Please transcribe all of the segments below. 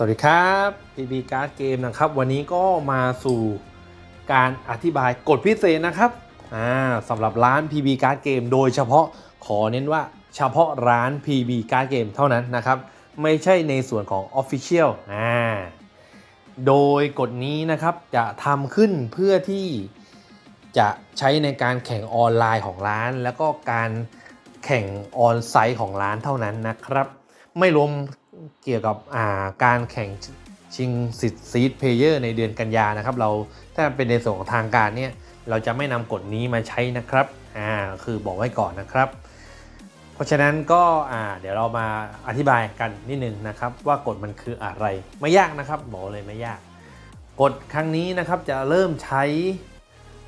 สวัสดีครับ PB Card Game นะครับ วันนี้ก็มาสู่การอธิบายกฎพิเศษนะครับอ่าสำหรับร้าน PB Card Game โดยเฉพาะขอเน้นว่าเฉพาะร้าน PB Card Game เท่านั้นนะครับ ไม่ใช่ในส่วนของ Official อ่าโดยกฎนี้นะครับจะทำขึ้นเพื่อที่จะใช้ในการแข่งออนไลน์ของร้าน แล้วก็การแข่งออนไซต์ของร้านเท่านั้นนะครับ ไม่รวม เกี่ยวกับาการแข่งชิงสิทธิ์ซีดเพลเยอร์ในเดือนกันยานะครับ เราถ้าเป็นในส่วนของทางการเนี่ยเราจะไม่นำกฎนี้มาใช้นะครับอ่าคือบอกไว้ก่อนนะครับ เพราะฉะนั้นก็อ่าเดี๋ยวเรามาอธิบายกันนิดนึงนะครับ ว่ากฎมันคืออะไรไม่ยากนะครับบอกเลยไม่ยากกฎครั้งนี้นะครับจะเริ่มใช้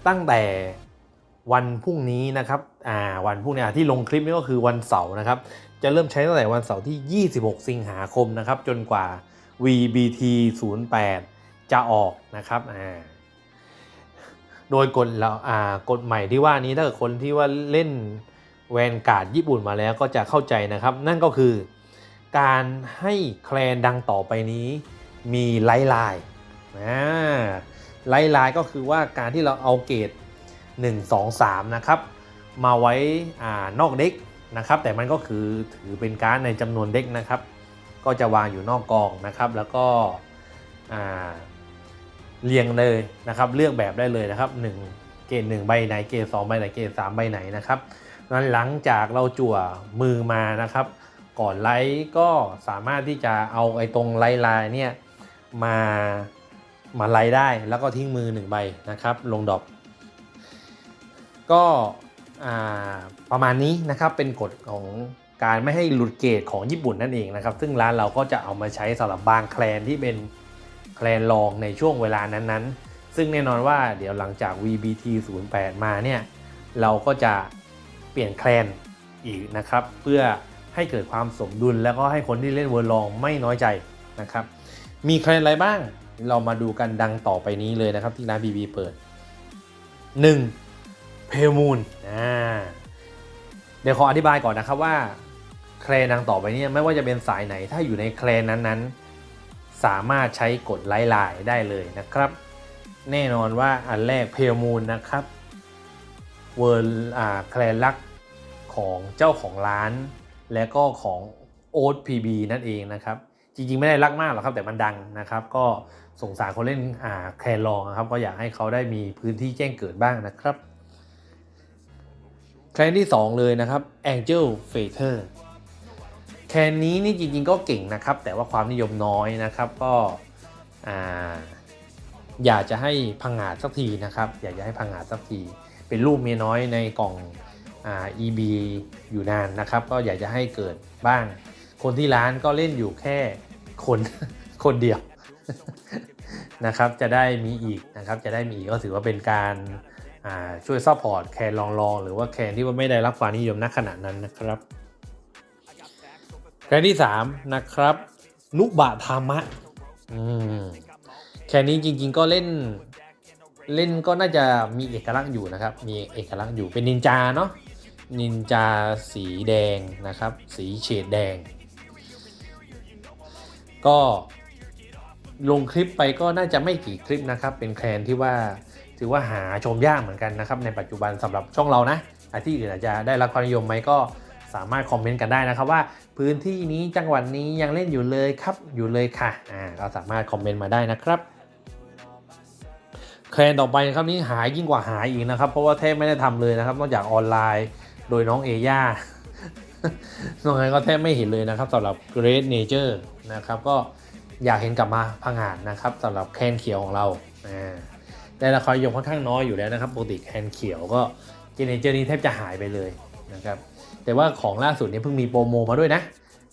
ตั้งแต่ วันพรุ่งนี้นะครับอ่าวันพรุ่งนี้อะที่ลงคลิปนี้ก็คือวันเสาร์นะครับ จะเริ่มใช้ตั้งแต่วันเสาร์ที่ 26 สิงหาคมนะครับ จนกว่า VBT 08จะออกนะครับอ่าโดยกฎเราอ่ากฎใหม่ที่ว่านี้ถ้าเกิดคนที่ว่าเล่นแวนการ์ดญี่ปุ่นมาแล้วก็จะเข้าใจนะครับ นั่นก็คือการให้แคลนดังต่อไปนี้มีไลท์ไลน์อ่าไลท์ไลน์ก็คือว่าการที่เราเอาเกรด 1 2 3 นะครับ มาไว้อนอกเด็กนะครับ แต่มันก็คือถือเป็นการ์ดในจำนวนเด็กนะครับ ก็จะวางอยู่นอกกองนะครับ แล้วก็เรียงเลยนะครับ เลือกแบบได้เลยนะครับ 1 เกรด1ใบไหนเกรด2ใบไหนเกรด3ใบไหนนะครับนั้นหลังจากเราจั่วมือมานะครับ ก่อนไลท์ก็สามารถที่จะเอาไอ้ตรงไลท์ลายเนี่ยมามาไลท์ได้แล้วก็ทิ้งมือ 1 ใบนะครับ ลงดอป ก็ประมาณนี้นะครับเป็นกฎของการไม่ให้หลุดเกรดของญี่ปุ่นนั่นเองนะครับ ซึ่งร้านเราก็จะเอามาใช้สำหรับบางแคลนที่เป็นแคลนรองในช่วงเวลานั้นๆ ซึ่งแน่นอนว่าเดี๋ยวหลังจาก VBT 08มาเนี่ยเราก็จะเปลี่ยนแคลนอีกนะครับ เพื่อให้เกิดความสมดุลแล้วก็ให้คนที่เล่นเวอร์ลองไม่น้อยใจนะครับ มีแคลนอะไรบ้าง เรามาดูกันดังต่อไปนี้เลยนะครับที่ร้าน BB เปิด 1. เพลมูนอ่าเดี๋ยวขออธิบายก่อนนะครับว่า แคลนดังต่อไปเนี่ยไม่ว่าจะเป็นสายไหนถ้าอยู่ในแคลนนั้นๆ สามารถใช้กดไล่ลายได้เลยนะครับ แน่นอนว่าอันแรกเพลมูนนะครับเวิร์ลอ่าแคลนลักของเจ้าของร้าน และก็ของโอ๊ตพีบีนั่นเองนะครับ จริงๆไม่ได้รักมากหรอกครับแต่มันดังนะครับ ก็สงสารคนเล่นอ่าแคลนรองนะครับ ก็อยากให้เขาได้มีพื้นที่แจ้งเกิดบ้างนะครับ แคนที่ 2 เลยนะครับ Angel f a t e r แคนนี้นี่จริงๆก็เก่งนะครับ แต่ว่าความนิยมน้อยนะครับ ก็อาอยากจะให้พังงาดสักทีนะครับ อยากจะให้พังงาดสักที เป็นรูปเมียน้อยในกล่องอ่า EB อยู่นานนะครับ ก็อยากจะให้เกิดบ้าง คนที่ร้านก็เล่นอยู่แค่คนคนเดียวนะครับ จะได้มีอีกนะครับ จะได้มีอีกก็ถือว่าเป็นการ ช่วยซัพพอร์ตแคนลองๆ หรือว่าแคนที่ว่าไม่ได้รับความนิยมณขณะนั้นนะครับแคนที่ 3 นะครับ นุบะธามะแคนนี้จริง ๆ ก็เล่นเล่นก็น่าจะมีเอกลักษณ์อยู่นะครับ มีเอกลักษณ์อยู่เป็นนินจาเนาะนินจาสีแดงนะครับ สีเฉดแดง ก็ ลงคลิปไปก็น่าจะไม่กี่คลิปนะครับ เป็นแคลนที่ว่าถือว่าหาชมยากเหมือนกันนะครับ ในปัจจุบันสำหรับช่องเรานะอะที่อื่นอาจจะได้รับความนิยมไหมก็สามารถคอมเมนต์กันได้นะครับ ว่าพื้นที่นี้จังหวัดนี้ยังเล่นอยู่เลยครับอยู่เลยค่ะอ่าสามารถคอมเมนต์มาได้นะครับแคลนต่อไปครับนี้หายยิ่งกว่าหายอีกนะครับ เพราะว่าแทบไม่ได้ทำเลยนะครับ นอกจากออนไลน์โดยน้องเอย่านอกนั้ก็แทบไม่เห็นเลยนะครับสำหรับ Great Nature นะครับก็ อยากเห็นกลับมาพังงาดนะครับสำหรับแคนเขียวของเราอ่าแต่ราคายมค่อนข้างน้อยอยู่แล้วนะครับปกติแคนเขียวก็เจเนเจอร์นี้แทบจะหายไปเลยนะครับแต่ว่าของล่าสุดนี่ยเพิ่งมีโปรโมมาด้วยนะ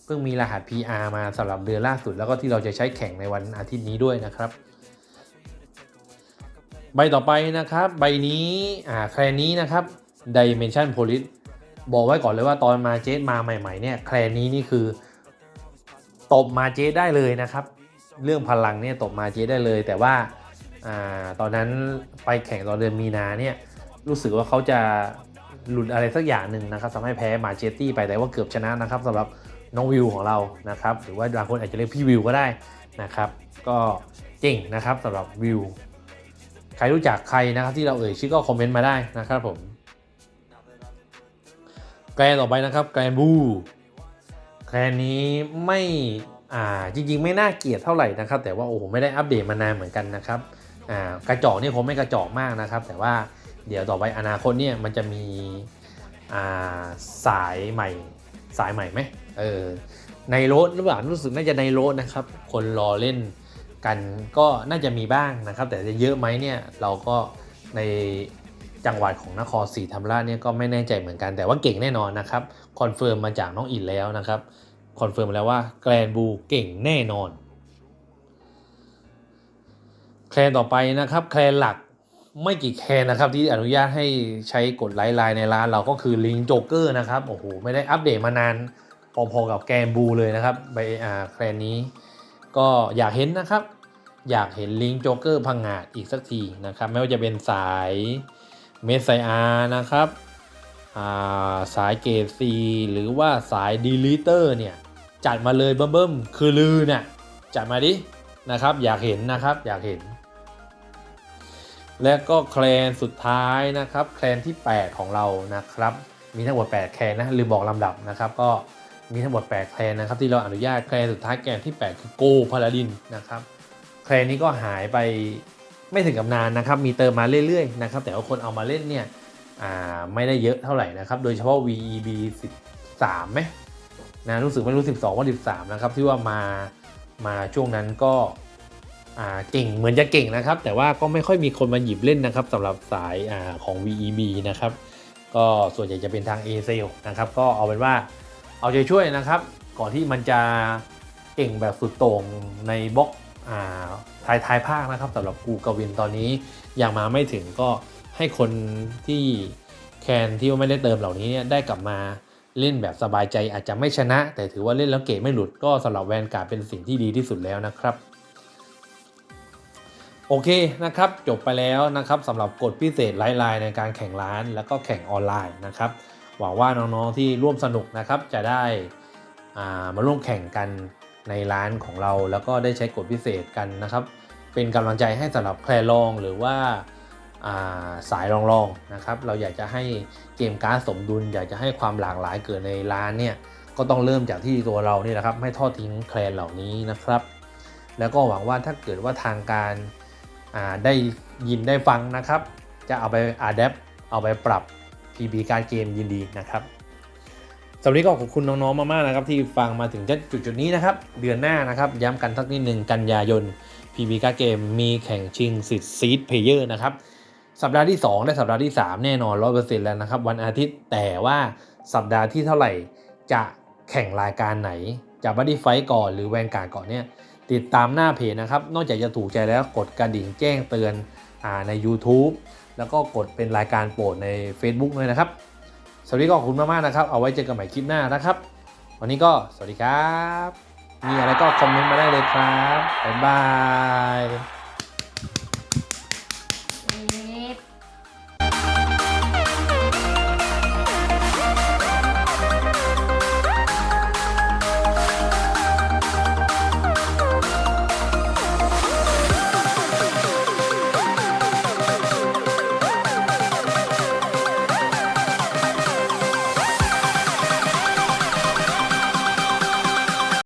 เพิ่งมีรหัส PR มาสำหรับเดือนล่าสุด แล้วก็ที่เราจะใช้แข่งในวันอาทิตย์นี้ด้วยนะครับ ใบต่อไปนะครับ ใบนี้อ่าแคลนนี้นะครับ Dimension Police บอกไว้ก่อนเลยว่าตอนมาเจสมาใหม่ๆเนี่ยแคลนนี้นี่คือตบมาเจสได้เลยนะครับ เรื่องพลังเนี่ยตบมาเจได้เลย แต่ว่าอตอนนั้นไปแข่งตอนเดือนมีนาเนี่ยรู้สึกว่าเขาจะหลุดอะไรสักอย่างหนึ่งนะครับทำให้แพ้มาเจตตี้ไปแต่ว่าเกือบชนะนะครับสำหรับน้องวิวของเรานะครับหรือว่าบางคนอาจจะเรียกพี่วิวก็ได้นะครับ ก็เจ๋งนะครับสำหรับวิวใครรู้จักใครนะครับที่เราเอ่ยชื่อก็คอมเมนต์มาได้นะครับผมแกรนต่อไปนะครับแกรนบูแกรนนี้ไม่ อ่าจริง ๆ ไม่น่าเกลียดเท่าไหร่นะครับ แต่ว่าโอ้โหไม่ได้อัปเดตมานานเหมือนกันนะครับอ่ากระจอกนี่คงไม่กระจอกมากนะครับ แต่ว่าเดี๋ยวต่อไปอนาคตเนี่ยมันจะมีอ่าสายใหม่สายใหม่ไหมเออในโรถหรือเปล่ารู้สึกน่าจะในโรถนะครับ คนรอเล่นกันก็น่าจะมีบ้างนะครับ แต่จะเยอะไหมเนี่ยเราก็ในจังหวัดของนครศรีธรรมราชเนี่ยก็ไม่แน่ใจเหมือนกันแต่ว่าเก่งแน่นอนนะครับคอนเฟิร์มมาจากน้องอินแล้วนะครับ คอนเฟิร์มแล้วว่าแกรนบูเก่งแน่นอน แคลนต่อไปนะครับ แคลนหลักไม่กี่แคลนนะครับ ที่อนุญาตให้ใช้กดไลน์ไลน์ในร้านเราก็คือลิงโจ๊กเกอร์นะครับโอ้โหไม่ได้อัปเดตมานานพอๆกับแกรนบูเลยนะครับใบอ่าแคลนนี้ ก็อยากเห็นนะครับ อยากเห็นลิงโจ๊กเกอร์พังงาดอีกสักทีนะครับ ไม่ว่าจะเป็นสายเมสไซอานะครับาสายเกรดซีหรือว่าสายดีลิเตอร์เนี่ย จัดมาเลยเบิ่มๆคือลือเนี่ยจัดมาดินะครับ อยากเห็นนะครับอยากเห็น และก็แคลนสุดท้ายนะครับ แคลนที่ 8 ของเรานะครับ มีทั้งหมด 8 แคลนนะลืมบอกลำดับนะครับ ก็มีทั้งหมด 8 แคลนนะครับที่เราอนุญาตแคลนสุดท้ายแคลนที่ 8 คือโกพาลาดินนะครับ แคลนนี้ก็หายไปไม่ถึงกับนานนะครับ มีเติมมาเรื่อยๆนะครับ แต่ว่าคนเอามาเล่นเนี่ยอ่าไม่ได้เยอะเท่าไหร่นะครับ โดยเฉพาะ VEB 13ไหม นะรู้สึกไม่รู้ 12 ว่า 13 นะครับ ที่ว่ามามาช่วงนั้นก็อ่าเก่งเหมือนจะเก่งนะครับ แต่ว่าก็ไม่ค่อยมีคนมาหยิบเล่นนะครับสำหรับสายอ่าของ VEB นะครับ ก็ส่วนใหญ่จะเป็นทาง a s a l นะครับ ก็เอาเป็นว่าเอาใจช่วยนะครับ ก่อนที่มันจะเก่งแบบสุดโต่งในบล็อกอ่าท้ายท้ายภาคนะครับสำหรับกูกวินตอนนี้ยังมาไม่ถึงก็ให้คนที่แคนที่ไม่ได้เติมเหล่านี้ได้กลับมา เล่นแบบสบายใจอาจจะไม่ชนะ แต่ถือว่าเล่นแล้วเกรดไม่หลุดก็สำหรับแวนการ์ดเป็นสิ่งที่ดีที่สุดแล้วนะครับ โอเคนะครับจบไปแล้วนะครับสำหรับกฎพิเศษไลน์ไลน์ในการแข่งร้าน แล้วก็แข่งออนไลน์นะครับหวังว่าน้องๆที่ร่วมสนุกนะครับจะได้ามาร่วมแข่งกันในร้านของเรา แล้วก็ได้ใช้กฎพิเศษกันนะครับ เป็นกำลังใจให้สำหรับแคลรองหรือว่า สายรองๆนะครับเราอยากจะให้เกมการ์ดสมดุล อยากจะให้ความหลากหลายเกิดในร้านเนี่ยก็ต้องเริ่มจากที่ตัวเรานี่แหละครับไม่ทอดทิ้งแคลนเหล่านี้นะครับ แล้วก็หวังว่าถ้าเกิดว่าทางการาได้ยินได้ฟังนะครับ จะเอาไปอาดับเอาไปปรับ PB การเกมยินดีนะครับสำหรับนี้ก็ขอบคุณน้องๆมากๆนะครับที่ฟังมาถึงจุดจุดนี้นะครับ เดือนหน้านะครับย้ำกันสักนิดหนึ่งกันยายน PB การเกมมีแข่งชิงสิทธิ์ซีดเพลเยอร์นะครับ สัปดาห์ที่ 2 และสัปดาห์ที่ 3 แน่นอน100%แล้วนะครับ วันอาทิตย์แต่ว่าสัปดาห์ที่เท่าไหร่จะแข่งรายการไหน จะบัดดี้ไฟท์ก่อนหรือแวนการ์ก่อนเนี่ยติดตามหน้าเพจนะครับ นอกจากจะถูกใจแล้วกดกระดิ่งแจ้งเตือนอใน YouTube แล้วก็กดเป็นรายการโปรดใน Facebook ด้วยนะครับ สวัสดีก็ขอบคุณมากๆนะครับ เอาไว้เจอกันใหม่คลิปหน้านะครับ วันนี้ก็สวัสดีครับ มีอะไรก็คอมเมนต์มาได้เลยครับบ๊ายบาย